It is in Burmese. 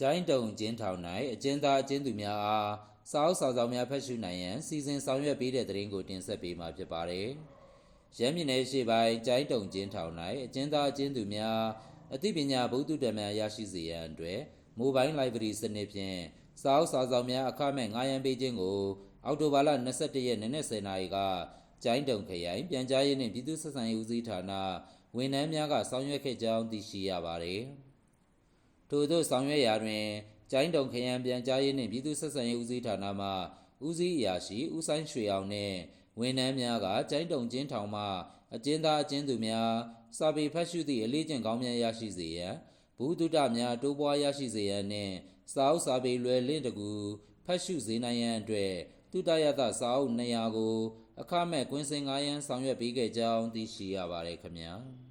ကျိုင်းတုံကျင်းထောင်၌အကျဉ်းသားအကျဉ်းသူများအားစာအုပ်စာဆောင်များဖတ်ရှုနိုင်ရန်စီစဉ်ဆောင်ရွက်ပေးတဲ့တရင်ကိုတင်ဆက်ပေးမှာဖြစ်ပါတယ်။ရမ်းမြင့်နယ်ရှိပိုင်းကျိုင်းတုံကျင်းထောင်၌အကျဉ်းသားအကျဉ်းသူများအသိပညာဗဟုသုတများရရှိစေရန်အတွက်မိုဘိုင်းလိုက်ဘရရီစနစ်ဖြင့်စာအုပ်စာဆောင်များအခမဲ့ငားရန်ပေးခြင်းကိုအောက်တိုဘာလ22ရက်နေ့နက်10:00နာရီကကျိုင်းတုံခရိုင်ပြန်ကြားရေးနှင့်ပြည်သူ့ဆက်ဆံရေးဦးစီးဌာနဝန်ထမ်းများကဆောင်ရွက်ခဲ့ကြောင်းသိရှိရပါတယ်။ ထို့သောဆောင်ရွက်ရာတွင်ကျိုင်းတုံခရံပြန်ကြားရေးနှင့်ပြည်သူ့ဆက်ဆံရေးဦးစီးဌာနမှဦးစီးအရာရှိဦးဆိုင်ရွှေအောင်နှင့်ဝန်ထမ်းများကကျိုင်းတုံကျင်းထောင်မှအကျဉ်းသားအကျဉ်းသူများစာပေဖတ်ရှုသည့်အလေးကျင့်ကောင်းများရရှိစေရန်ဘုဒ္ဓတများတိုးပွားရရှိစေရန်နှင့်စာအုပ်စာပေလွယ်လင့်တကူဖတ်ရှုစေနိုင်ရန်အတွက်တုတရတစာအုပ်200ကို အခမဲ့ကွင်းစင်9ရန်ဆောင်ရွက်ပေးခဲ့ကြောင်းသိရှိရပါတယ်ခင်ဗျာ။